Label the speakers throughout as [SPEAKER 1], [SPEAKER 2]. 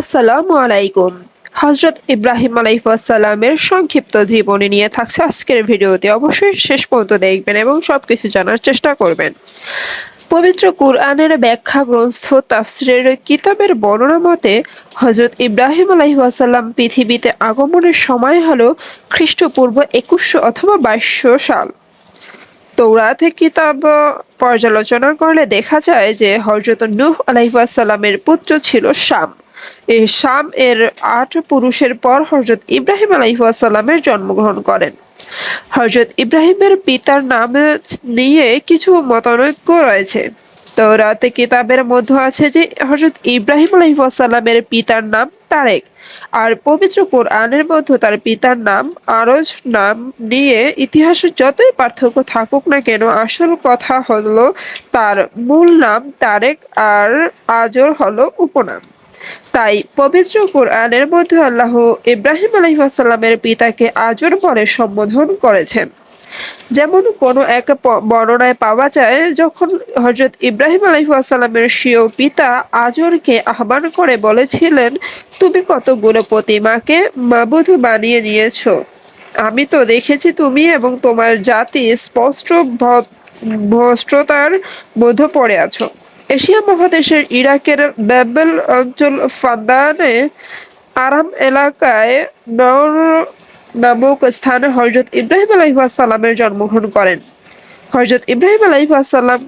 [SPEAKER 1] আসসালামু আলাইকুম। হজরত ইব্রাহিম আলাইসাল্লামের সংক্ষিপ্ত জীবনী নিয়ে থাকছে আজকের ভিডিওতে। অবশ্যই শেষ পর্যন্ত দেখবেন এবং সবকিছু জানার চেষ্টা করবেন। পবিত্র কুরআনের ব্যাখ্যা গ্রন্থ তাফসিরের কিতাবের বর্ণনা মতে হজরত ইব্রাহিম আলাইসাল্লাম পৃথিবীতে আগমনের সময় হলো খ্রিস্টপূর্ব একুশশো অথবা বাইশশো সাল। তৌরাতে কিতাব পর্যালোচনা করলে দেখা যায় যে হজরত নূহ আলাইসাল্লামের পুত্র ছিল শাম। শাম এর আট পুরুষের পর হজরত ইব্রাহিম আলাইসাল্লামের জন্মগ্রহণ করেন। হজরত ইব্রাহিমের পিতার নাম নিয়ে কিছু মতানৈক্য রয়েছে। তৌরাতে কিতাবের মধ্যে আছে যে হজরত ইব্রাহিম পিতার নাম তারেক, আর পবিত্র কোরআনের মধ্যে তার পিতার নাম আরজ নাম নিয়ে ইতিহাসে যতই পার্থক্য থাকুক না কেন, আসল কথা হলো তার মূল নাম তারেক আর আজর হলো উপনাম। তাই পবিত্র কোরআনের মধ্যে আল্লাহ ইব্রাহিম আলহিহাসাল্লামের পিতাকে আজর পরে সম্বোধন করেছেন। যেমন কোনো এক বর্ণনায় পাওয়া যায়, যখন হজরত ইব্রাহিম আলহিহাসাল্লামের স্বীয় পিতা আজরকে আহ্বান করে বলেছিলেন, তুমি কত কতগুলো প্রতিমাকে মাবুধ বানিয়ে নিয়েছো। আমি তো দেখেছি তুমি এবং তোমার জাতি স্পষ্ট ভ্রষ্টতার মধ্যে পড়ে আছো। এশিয়া মহাদেশের ইরাকের ব্যাবেল অঞ্চল ফান্দানে আরাম এলাকায় নর নামক স্থানে হজরত ইব্রাহিম আলাইসাল্লামের জন্মগ্রহণ করেন। হজরত ইব্রাহিম আলাইসাল্লাম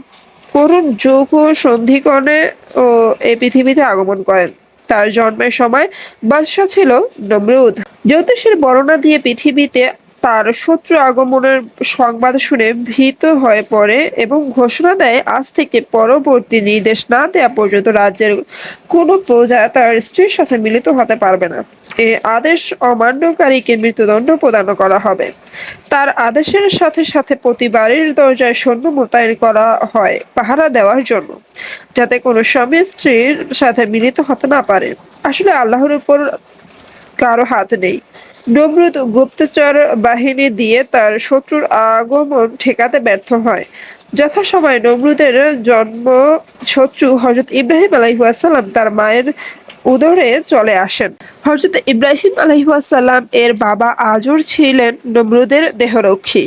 [SPEAKER 1] করুণ যুগ ও সন্ধিকণে ও এই পৃথিবীতে আগমন করেন। তার জন্মের সময় বাদশাহ ছিল নমরুদ। জ্যোতিষের বর্ণনা দিয়ে পৃথিবীতে তার শত্রু আগমনের সংবাদ শুনে ভীত হয়ে পড়ে এবং ঘোষণা দেয়, আজ থেকে পরবর্তী নির্দেশ না দেওয়া পর্যন্ত রাজ্যের কোনো প্রজা তার স্ত্রীর সাথে মিলিত হতে পারবে না। এ আদেশ অমান্যকারীকে মৃত্যুদণ্ড প্রদান করা হবে। তার আদেশের সাথে সাথে প্রতি বাড়ির দরজায় সৈন্য মোতায়েন করা হয় পাহারা দেওয়ার জন্য, যাতে কোনো স্বামী স্ত্রীর সাথে মিলিত হতে না পারে। আসলে আল্লাহর উপর কারও হাত নেই। নমরুদ গুপ্তচর বাহিনী দিয়ে তার শত্রুর আগমন ঠেকাতে ব্যর্থ হয়। যথাসময়ে নমরুদের জন্ম শত্রু হজরত ইব্রাহিম আলাইহাসাল্লাম তার মায়ের উদরে চলে আসেন। হজরত ইব্রাহিম আলাইহাসাল্লাম এর বাবা আজর ছিলেন নমরুদের দেহরক্ষী।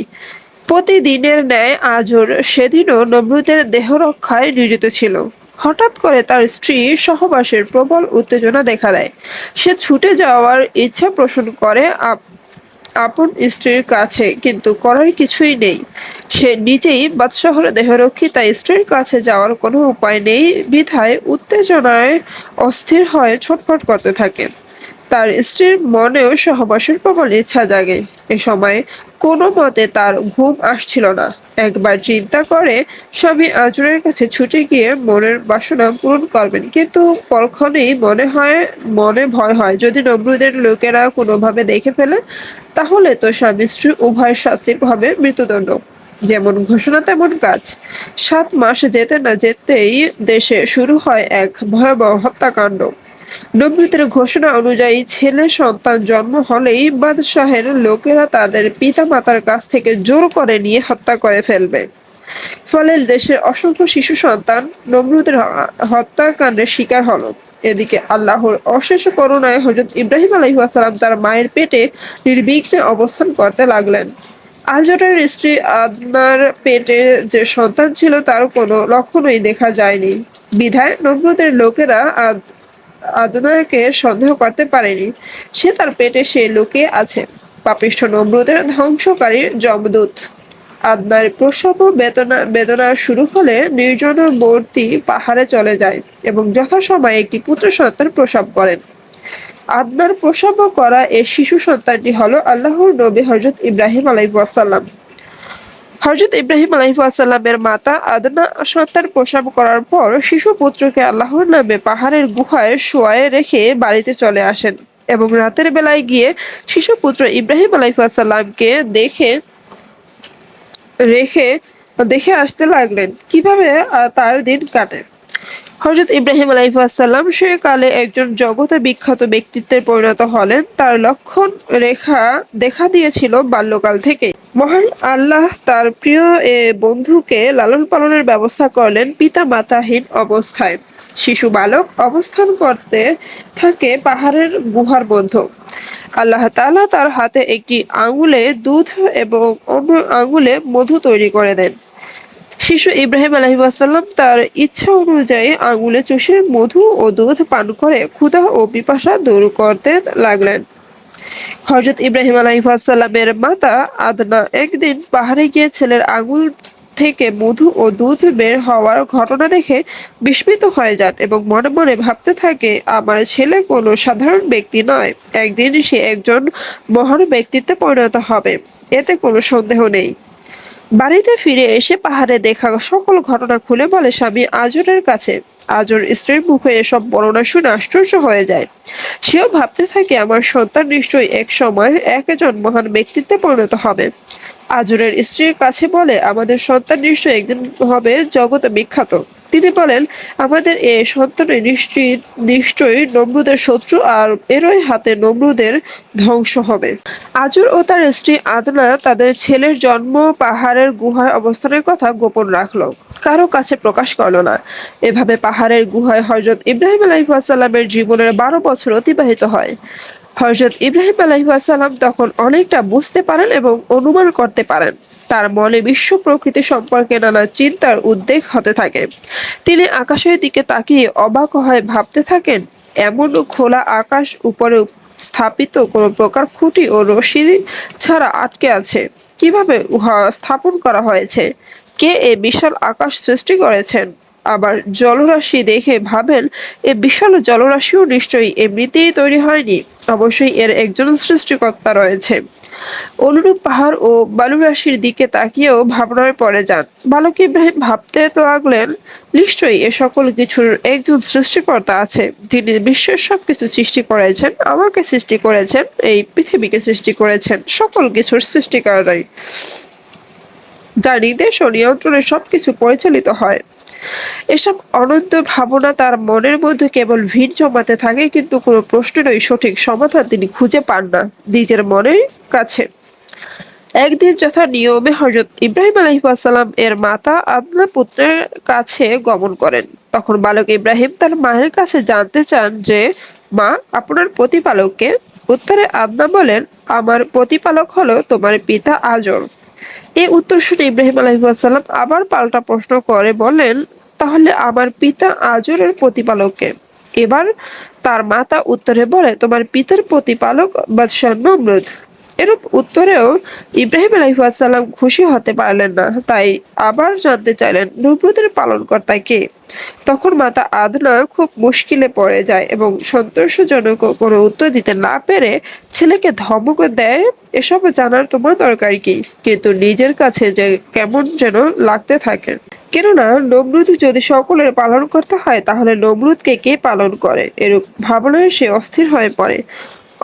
[SPEAKER 1] প্রতিদিনের ন্যায় আজর সেদিনও নমরুদের দেহরক্ষায় নিয়োজিত ছিল। হঠাৎ করে তার স্ত্রী সহবাসের প্রবল উত্তেজনা দেখা দেয়। সে ছুটে যাওয়ার ইচ্ছা পোষণ করে আপ- আপন স্ত্রীর কাছে, কিন্তু করার কিছুই নেই। সে নিজেই বাদশাহর দেহরক্ষী, তাই স্ত্রীর কাছে যাওয়ার কোনো উপায় নেই। বিধায় উত্তেজনায় অস্থির হয়ে ছটফট করতে থাকে। তার স্ত্রীর মনেও সহবাসের প্রবল ইচ্ছা জাগে। এ সময় কোনো মতে তার ঘুম আসছিল না। একবার চিন্তা করে স্বামী আজরের কাছে ছুটে গিয়ে মনের বাসনা পূরণ করবেন। কিন্তু পরক্ষণেই মনে হয়, মনে ভয় হয়। যদি নমরুদের লোকেরা কোনোভাবে দেখে ফেলে, তাহলে তো স্বামী স্ত্রী উভয় শাস্তির হবে মৃত্যুদণ্ড। যেমন ঘোষণা, তেমন কাজ। সাত মাস যেতে না যেতেই দেশে শুরু হয় এক ভয়াবহ হত্যাকাণ্ড। নবনীতের ঘোষণা অনুযায়ী ছেলে সন্তান জন্ম হলেই বাদশাহের লোকেরা তাদের পিতা মাতার কাছ থেকে জোর করে নিয়ে হত্যা করে ফেলবে। ফলে দেশের অসংখ্য শিশু সন্তান নমরুদের হত্যাকাণ্ডের শিকার হলো। এদিকে আল্লাহর অশেষ করুণায় হজরত ইব্রাহিম আলাইহাসালাম তার মায়ের পেটে নির্বিঘ্নে অবস্থান করতে লাগলেন। আজরের স্ত্রী আদনার পেটে যে সন্তান ছিল তার কোনো লক্ষণই দেখা যায়নি। বিধায় নমরুদের লোকেরা আদনাকে সন্দেহ করতে পারেনি। সে তার পেটে সে লুকিয়ে আছে। পাপিষ্ঠ নমরুদের ধ্বংসকারী যমদূত। আদনার প্রসব বেদনা বেদনা শুরু হলে নির্জন নির্জনবর্তী পাহাড়ে চলে যায় এবং যথাসময়ে একটি পুত্র সন্তান প্রসব করেন। আদনার প্রসব করা এই শিশু সন্তানটি হলো আল্লাহর নবী হজরত ইব্রাহিম আলাইসাল্লাম হজরত ইব্রাহিম আলাইসাল্লামের মাতা আদনা সন্তান প্রসব করার পর শিশু পুত্রকে আল্লাহর নামে পাহাড়ের গুহায় শোয়ায় রেখে বাড়িতে চলে আসেন এবং রাতের বেলায় গিয়ে শিশু পুত্র ইব্রাহিম আলাইসাল্লামকে দেখে, রেখে, দেখে আসতে লাগলেন। কীভাবে তার দিন কাটে? হজরত ইব্রাহিম আলাইসাল্লাম সে কালে একজন জগতে বিখ্যাত ব্যক্তিত্বে পরিণত হলেন। তার লক্ষণ রেখা দেখা দিয়েছিল বাল্যকাল থেকে মহান আল্লাহ তার প্রিয় এ বন্ধুকে লালন পালনের ব্যবস্থা করলেন পিতা মাতাহীন অবস্থায়। শিশু বালক অবস্থান করতে থাকে পাহাড়ের গুহার মধ্যে। আল্লাহ তালা তার হাতে একটি আঙুলে দুধ এবং অন্য আঙুলে মধু তৈরি করে দেন। শিশু ইব্রাহিম আলহিবাসাল্লাম তার ইচ্ছা অনুযায়ী আঙুলে চষে মধু ও দুধ পান করে ক্ষুধা ও পিপাসা দূর করতে লাগলেন। হজরত ইব্রাহিম আলাইসাল্লামের মাতা আদনা একদিন পাহাড়ে গিয়ে ছেলের আঙুল থেকে মধু ও দুধ বের হওয়ার ঘটনা দেখে বিস্মিত হয়ে যান এবং মনে মনে ভাবতে থাকে, আমার ছেলে কোনো সাধারণ ব্যক্তি নয়। একদিন সে একজন মহান ব্যক্তিত্বে পরিণত হবে। এতে কোনো সন্দেহ নেই। বাড়িতে ফিরে এসে পাহাড়ে দেখা সকল ঘটনা খুলে বলে স্বামী আজরের কাছে। আজর স্ত্রীর মুখে এসব বর্ণনা শুনে আশ্চর্য হয়ে যায়। সেও ভাবতে থাকে, আমার সন্তান নিশ্চয়ই এক সময় একজন মহান ব্যক্তিত্বে পরিণত হবে। আজরের স্ত্রীর কাছে বলে, আমাদের সন্তান নিশ্চয়ই একদিন হবে জগতে বিখ্যাত। তিনি বলেন, আমাদের এ সন্তানের নিশ্চয়ই নিশ্চয়ই নমরুদের শত্রু আর এরই হাতে নমরুদের ধ্বংস হবে। আজুর ও তার স্ত্রী আদনা তাদের ছেলের জন্ম পাহাড়ের গুহায় অবস্থানের কথা গোপন রাখল। কারও কাছে প্রকাশ করল না। এভাবে পাহাড়ের গুহায় হজরত ইব্রাহিম আলাইসাল্লামের জীবনের বারো বছর অতিবাহিত হয়। হজরত ইব্রাহিম আলাইসাল্লাম তখন অনেকটা বুঝতে পারেন এবং অনুমান করতে পারেন। তার মনে বিশ্ব প্রকৃতি সম্পর্কে নানা চিন্তার উদ্বেগ হতে থাকে। তিনি আকাশের দিকে তাকিয়ে অবাক হয়ে ভাবতে থাকেন এমন খোলা আকাশ উপরে স্থাপিত কোনো প্রকার খুঁটি ও রশি ছাড়া আটকে আছে। কীভাবে উহা স্থাপন করা হয়েছে? কে এ বিশাল আকাশ সৃষ্টি করেছেন? আবার জলরাশি দেখে ভাবেন, এ বিশাল জলরাশিও নিশ্চয়ই এমনিতেই তৈরি হয়নি। অবশ্যই এর একজন সৃষ্টিকর্তা রয়েছে। অনুরূপ পাহাড় ও বালুরাশির দিকে তাকিয়েও ভাবনায় পড়ে যান। বালক ইব্রাহিম ভাবতে তো লাগলেন, নিশ্চয়ই এ সকল কিছুর একজন সৃষ্টিকর্তা আছে। যিনি বিশ্বের সব কিছু সৃষ্টি করেছেন, আমাকে সৃষ্টি করেছেন, এই পৃথিবীকে সৃষ্টি করেছেন, সকল কিছুর সৃষ্টিকারাই যার নির্দেশ ও নিয়ন্ত্রণে সবকিছু পরিচালিত হয়। এসব অনন্ত ভাবনা তার মনের মধ্যে কেবল ভিড় জমাতে থাকে, কিন্তু কোনো প্রশ্নেরই সঠিক সমাধান তিনি খুঁজে পান না নিজের মনের কাছে। একদিন যথা নিয়মে হজরত ইব্রাহিম আলহিবাসাল্লাম এর মাতা আদনা পুত্রের কাছে গমন করেন। তখন বালক ইব্রাহিম তার মায়ের কাছে জানতে চান যে, মা, আপনার প্রতিপালককে উত্তরে আদনা বলেন, আমার প্রতিপালক হলো তোমার পিতা আজর এই উত্তর শুনে ইব্রাহিম আলহিবাসাল্লাম আবার পাল্টা প্রশ্ন করে, বলেন, তাহলে আমার পিতা আজরের প্রতিপালককে? এবার তার মাতা উত্তরে বলে, তোমার পিতার প্রতিপালক বাদশাহ নমরুদ এরূপ উত্তরেও ইব্রাহিম আলাইসাল্লাম খুশি হতে পারলেন না। তাই আবার জানতে চাইলেন নমরুদের পালনকর্তা কে? তখন মাতা আদনা খুব মুশকিলে পড়ে যায় এবং সন্তোষজনক কোনো উত্তর দিতে না পেরে ছেলেকে ধমক দেয়, এসব জানার তোমার দরকার কি? কিন্তু নিজের কাছে যে কেমন যেন লাগতে থাকে। কেননা নমরুদ যদি সকলের পালন করতে হয়, তাহলে নমরুদকে কে পালন করে? এরূপ ভাবনায় সে অস্থির হয়ে পড়ে।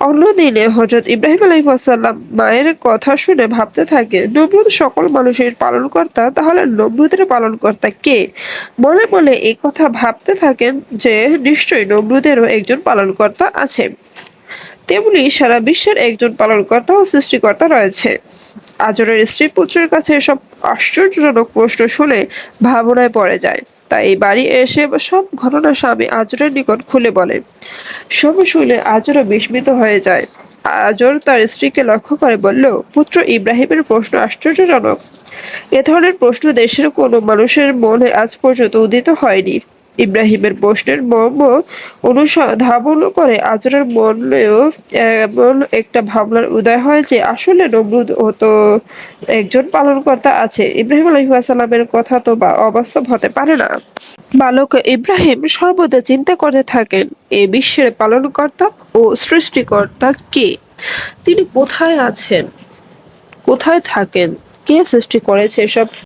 [SPEAKER 1] অন্যদিনে হজরত ইব্রাহিম আলাইসাল্লাম মায়ের কথা শুনে ভাবতে থাকে নমরুদ সকল মানুষের পালনকর্তা তাহলে নমরুদের পালনকর্তা কে? মনে মনে এই কথা ভাবতে থাকেন যে নিশ্চয়ই নমরুদেরও একজন পালনকর্তা আছে তেমনি সারা বিশ্বের একজন পালনকর্তা ও সৃষ্টিকর্তা রয়েছে। আজরের স্ত্রী পুত্রের কাছে সব আশ্চর্যজনক প্রশ্ন শুনে ভাবনায় পড়ে যায়। তাই বাড়ি এসে সব ঘটনা স্বামী আজরের নিকট খুলে বলে। সব শুনে আজরও বিস্মিত হয়ে যায়। আজর তার স্ত্রীকে লক্ষ্য করে বলল, পুত্র ইব্রাহিমের প্রশ্ন আশ্চর্যজনক। এ ধরনের প্রশ্ন দেশের কোনো মানুষের মনে আজ পর্যন্ত উদিত হয়নি। ইব্রাহিমের প্রশ্নের মর্ম অনুধাবন করে আজরের মনেও এমন একটা ভাবনার উদয় হয় যে আসলে নমরুদ তো একজন পালনকর্তা আছে। ইব্রাহিম আলহিহাসাল্লামের কথা তো বা অবাস্তব হতে পারে না। বালক ইব্রাহিম সর্বদা চিন্তা করতে থাকেন, এ বিশ্বের পালনকর্তা ও সৃষ্টিকর্তা কে? তিনি কোথায় আছেন? কোথায় থাকেন? কে সৃষ্টি করেছে এসব